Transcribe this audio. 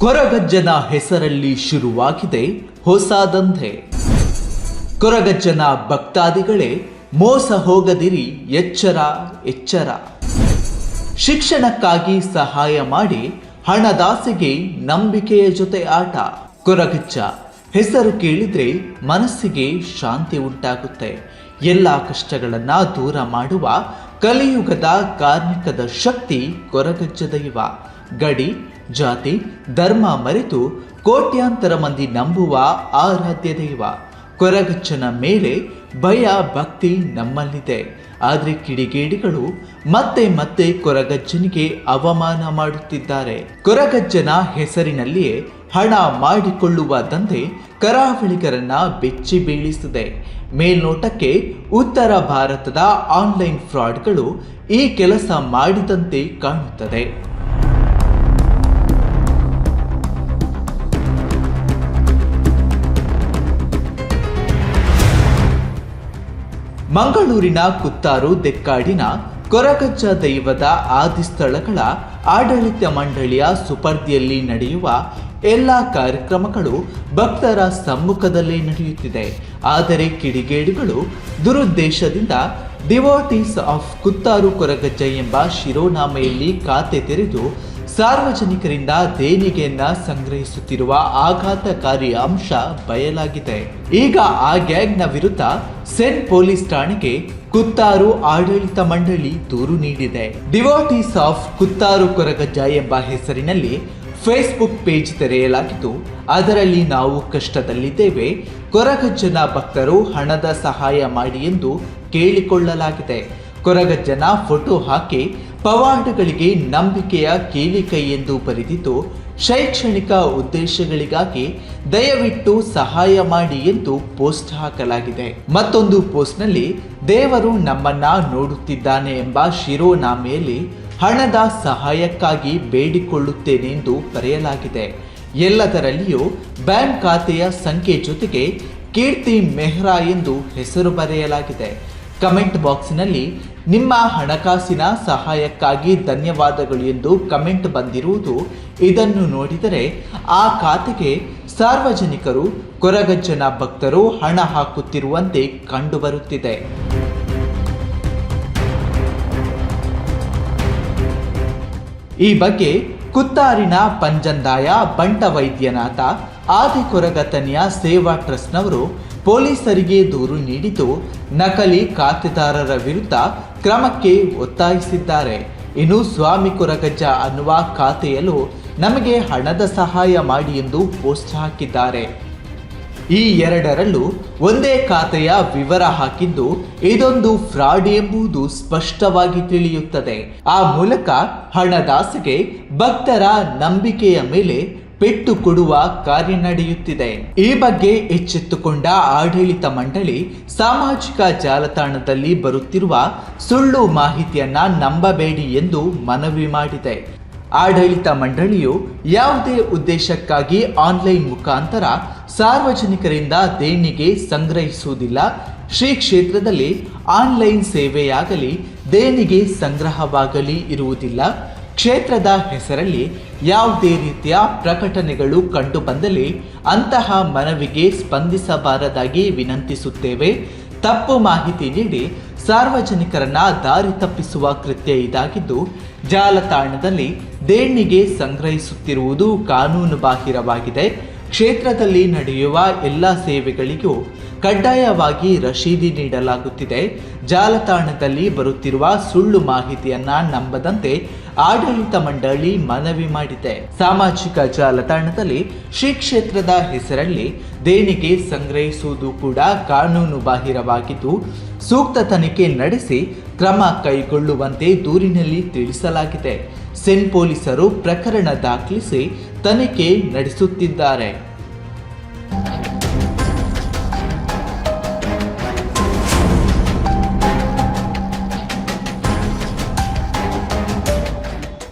ಕೊರಗಜ್ಜನ ಹೆಸರಲ್ಲಿ ಶುರುವಾಗಿದೆ ಹೊಸ ದಂಧೆ ಕೊರಗಜ್ಜನ ಭಕ್ತಾದಿಗಳೇ, ಮೋಸ ಹೋಗದಿರಿ, ಎಚ್ಚರ ಎಚ್ಚರ. ಶಿಕ್ಷಣಕ್ಕಾಗಿ ಸಹಾಯ ಮಾಡಿ, ಹಣದಾಸೆಗೆ ನಂಬಿಕೆಯ ಜೊತೆ ಆಟ. ಕೊರಗಜ್ಜ, ಹೆಸರು ಕೇಳಿದ್ರೆ ಮನಸ್ಸಿಗೆ ಶಾಂತಿ ಉಂಟಾಗುತ್ತೆ. ಎಲ್ಲ ಕಷ್ಟಗಳನ್ನ ದೂರ ಮಾಡುವ ಕಲಿಯುಗದ ಕಾರ್ಮಿಕದ ಶಕ್ತಿ ಕೊರಗಜ್ಜ ದೈವ ಗಡಿ, ಜಾತಿ, ಧರ್ಮ ಮರೆತು ಕೋಟ್ಯಾಂತರ ಮಂದಿ ನಂಬುವ ಆರಾಧ್ಯ ದೈವ. ಕೊರಗಚ್ಚನ ಮೇಲೆ ಭಯ, ಭಕ್ತಿ ನಮ್ಮಲ್ಲಿದೆ. ಆದರೆ ಕಿಡಿಗೇಡಿಗಳು ಮತ್ತೆ ಮತ್ತೆ ಕೊರಗಜ್ಜನಿಗೆ ಅವಮಾನ ಮಾಡುತ್ತಿದ್ದಾರೆ. ಕೊರಗಜ್ಜನ ಹೆಸರಿನಲ್ಲಿಯೇ ಹಣ ಮಾಡಿಕೊಳ್ಳುವ ದಂಧೆ ಕರಾವಳಿಗರನ್ನ ಬೆಚ್ಚಿ ಬೀಳಿಸಿದೆ ಮೇಲ್ನೋಟಕ್ಕೆ ಉತ್ತರ ಭಾರತದ ಆನ್ಲೈನ್ ಫ್ರಾಡ್ಗಳು ಈ ಕೆಲಸ ಮಾಡಿದಂತೆ ಕಾಣುತ್ತದೆ. ಮಂಗಳೂರಿನ ಕುತ್ತಾರು ದೆಕ್ಕಾಡಿನ ಕೊರಗಜ್ಜ ದೈವದ ಆದಿಸ್ಥಳಗಳ ಆಡಳಿತ ಮಂಡಳಿಯ ಸುಪರ್ದಿಯಲ್ಲಿ ನಡೆಯುವ ಎಲ್ಲ ಕಾರ್ಯಕ್ರಮಗಳು ಭಕ್ತರ ಸಮ್ಮುಖದಲ್ಲೇ ನಡೆಯುತ್ತಿದೆ. ಆದರೆ ಕಿಡಿಗೇಡಿಗಳು ದುರುದ್ದೇಶದಿಂದ ಡಿವೋಟೀಸ್ ಆಫ್ ಕುತ್ತಾರು ಕೊರಗಜ್ಜ ಎಂಬ ಶಿರೋನಾಮೆಯಲ್ಲಿ ಖಾತೆ ತೆರೆದು ಸಾರ್ವಜನಿಕರಿಂದ ದೇಣಿಗೆಯನ್ನ ಸಂಗ್ರಹಿಸುತ್ತಿರುವ ಆಘಾತಕಾರಿ ಅಂಶ ಬಯಲಾಗಿದೆ. ಈಗ ಆ ಗ್ಯಾಂಗ್ನ ವಿರುದ್ಧ ಸೆನ್ ಪೊಲೀಸ್ ಠಾಣೆಗೆ ಕುತ್ತಾರು ಆಡಳಿತ ಮಂಡಳಿ ದೂರು ನೀಡಿದೆ. ಡಿವೋಟೀಸ್ ಆಫ್ ಕುತ್ತಾರು ಕೊರಗಜ್ಜ ಎಂಬ ಹೆಸರಿನಲ್ಲಿ ಫೇಸ್ಬುಕ್ ಪೇಜ್ ತೆರೆಯಲಾಗಿದ್ದು, ಅದರಲ್ಲಿ ನಾವು ಕಷ್ಟದಲ್ಲಿದ್ದೇವೆ. ಕೊರಗಜ್ಜನ ಭಕ್ತರು ಹಣದ ಸಹಾಯ ಮಾಡಿ ಎಂದು ಕೇಳಿಕೊಳ್ಳಲಾಗಿದೆ. ಕೊರಗಜ್ಜನ ಫೋಟೋ ಹಾಕಿ ಪವಾಡಗಳಿಗೆ ನಂಬಿಕೆಯ ಕೀಲಿಕೈ ಎಂದು ಬರೆದಿದ್ದು, ಶೈಕ್ಷಣಿಕ ಉದ್ದೇಶಗಳಿಗಾಗಿ ದಯವಿಟ್ಟು ಸಹಾಯ ಮಾಡಿ ಎಂದು ಪೋಸ್ಟ್ ಹಾಕಲಾಗಿದೆ. ಮತ್ತೊಂದು ಪೋಸ್ಟ್ನಲ್ಲಿ, ದೇವರು ನಮ್ಮನ್ನ ನೋಡುತ್ತಿದ್ದಾನೆ ಎಂಬ ಶಿರೋನಾಮೆಯಲ್ಲಿ ಹಣದ ಸಹಾಯಕ್ಕಾಗಿ ಬೇಡಿಕೊಳ್ಳುತ್ತೇನೆ ಎಂದು ಬರೆಯಲಾಗಿದೆ. ಎಲ್ಲದರಲ್ಲಿಯೂ ಬ್ಯಾಂಕ್ ಖಾತೆಯ ಸಂಖ್ಯೆ ಜೊತೆಗೆ ಕೀರ್ತಿ ಮೆಹ್ರಾ ಎಂದು ಹೆಸರು ಬರೆಯಲಾಗಿದೆ. ಕಮೆಂಟ್ ಬಾಕ್ಸ್ನಲ್ಲಿ ನಿಮ್ಮ ಹಣಕಾಸಿನ ಸಹಾಯಕ್ಕಾಗಿ ಧನ್ಯವಾದಗಳು ಎಂದು ಕಮೆಂಟ್ ಬಂದಿರುವುದು ಇದನ್ನು ನೋಡಿದರೆ ಆ ಖಾತೆಗೆ ಸಾರ್ವಜನಿಕರು, ಕೊರಗಜ್ಜನ ಭಕ್ತರು ಹಣ ಹಾಕುತ್ತಿರುವಂತೆ ಕಂಡುಬರುತ್ತಿದೆ. ಈ ಬಗ್ಗೆ ಕುತ್ತಾರಿನ ಪಂಜಂದಾಯ ಬಂಟ ವೈದ್ಯನಾಥ ಆದಿಕೊರಗತನಿಯ ಸೇವಾ ಟ್ರಸ್ಟ್ನವರು ಪೊಲೀಸರಿಗೆ ದೂರು ನೀಡಿದ್ದು ನಕಲಿ ಖಾತೆದಾರರ ವಿರುದ್ಧ ಕ್ರಮಕ್ಕೆ ಒತ್ತಾಯಿಸಿದ್ದಾರೆ. ಇನ್ನು ಸ್ವಾಮಿ ಕೊರಗಜ್ಜ ಅನ್ನುವ ಖಾತೆಯಲ್ಲೂ ನಮಗೆ ಹಣದ ಸಹಾಯ ಮಾಡಿ ಎಂದು ಪೋಸ್ಟ್ ಹಾಕಿದ್ದಾರೆ. ಈ ಎರಡರಲ್ಲೂ ಒಂದೇ ಖಾತೆಯ ವಿವರ ಹಾಕಿದ್ದು ಇದೊಂದು ಫ್ರಾಡ್ ಎಂಬುದು ಸ್ಪಷ್ಟವಾಗಿ ತಿಳಿಯುತ್ತದೆ. ಆ ಮೂಲಕ ಹಣದಾಸೆಗೆ ಭಕ್ತರ ನಂಬಿಕೆಯ ಮೇಲೆ ಪೆಟ್ಟು ಕೊಡುವ ಕಾರ್ಯ ನಡೆಯುತ್ತಿದೆ. ಈ ಬಗ್ಗೆ ಎಚ್ಚೆತ್ತುಕೊಂಡ ಆಡಳಿತ ಮಂಡಳಿ ಸಾಮಾಜಿಕ ಜಾಲತಾಣದಲ್ಲಿ ಬರುತ್ತಿರುವ ಸುಳ್ಳು ಮಾಹಿತಿಯನ್ನ ನಂಬಬೇಡಿ ಎಂದು ಮನವಿ ಮಾಡಿದೆ. ಆಡಳಿತ ಮಂಡಳಿಯು ಯಾವುದೇ ಉದ್ದೇಶಕ್ಕಾಗಿ ಆನ್ಲೈನ್ ಮುಖಾಂತರ ಸಾರ್ವಜನಿಕರಿಂದ ದೇಣಿಗೆ ಸಂಗ್ರಹಿಸುವುದಿಲ್ಲ. ಶ್ರೀ ಕ್ಷೇತ್ರದಲ್ಲಿ ಆನ್ಲೈನ್ ಸೇವೆಯಾಗಲಿ, ದೇಣಿಗೆ ಸಂಗ್ರಹವಾಗಲಿ ಇರುವುದಿಲ್ಲ. ಕ್ಷೇತ್ರದ ಹೆಸರಲ್ಲಿ ಯಾವುದೇ ರೀತಿಯ ಪ್ರಕಟಣೆಗಳು ಕಂಡುಬಂದಲ್ಲಿ ಅಂತಹ ಮನವಿಗೆ ಸ್ಪಂದಿಸಬಾರದಾಗಿ ವಿನಂತಿಸುತ್ತೇವೆ. ತಪ್ಪು ಮಾಹಿತಿ ನೀಡಿ ಸಾರ್ವಜನಿಕರನ್ನ ದಾರಿ ತಪ್ಪಿಸುವ ಕೃತ್ಯ ಇದಾಗಿದ್ದು, ಜಾಲತಾಣದಲ್ಲಿ ದೇಣಿಗೆ ಸಂಗ್ರಹಿಸುತ್ತಿರುವುದು ಕಾನೂನು ಬಾಹಿರವಾಗಿದೆ ಕ್ಷೇತ್ರದಲ್ಲಿ ನಡೆಯುವ ಎಲ್ಲ ಸೇವೆಗಳಿಗೂ ಕಡ್ಡಾಯವಾಗಿ ರಶೀದಿ ನೀಡಲಾಗುತ್ತಿದೆ. ಜಾಲತಾಣದಲ್ಲಿ ಬರುತ್ತಿರುವ ಸುಳ್ಳು ಮಾಹಿತಿಯನ್ನ ನಂಬದಂತೆ ಆಡಳಿತ ಮಂಡಳಿ ಮನವಿ ಮಾಡಿದೆ. ಸಾಮಾಜಿಕ ಜಾಲತಾಣದಲ್ಲಿ ಶ್ರೀ ಕ್ಷೇತ್ರದ ಹೆಸರಲ್ಲಿ ದೇಣಿಗೆ ಸಂಗ್ರಹಿಸುವುದು ಕೂಡ ಕಾನೂನು ಬಾಹಿರವಾಗಿದ್ದು, ಸೂಕ್ತ ತನಿಖೆ ನಡೆಸಿ ಕ್ರಮ ಕೈಗೊಳ್ಳುವಂತೆ ದೂರಿನಲ್ಲಿ ತಿಳಿಸಲಾಗಿದೆ. ಸೆನ್ ಪೊಲೀಸರು ಪ್ರಕರಣ ದಾಖಲಿಸಿ ತನಿಖೆ ನಡೆಸುತ್ತಿದ್ದಾರೆ.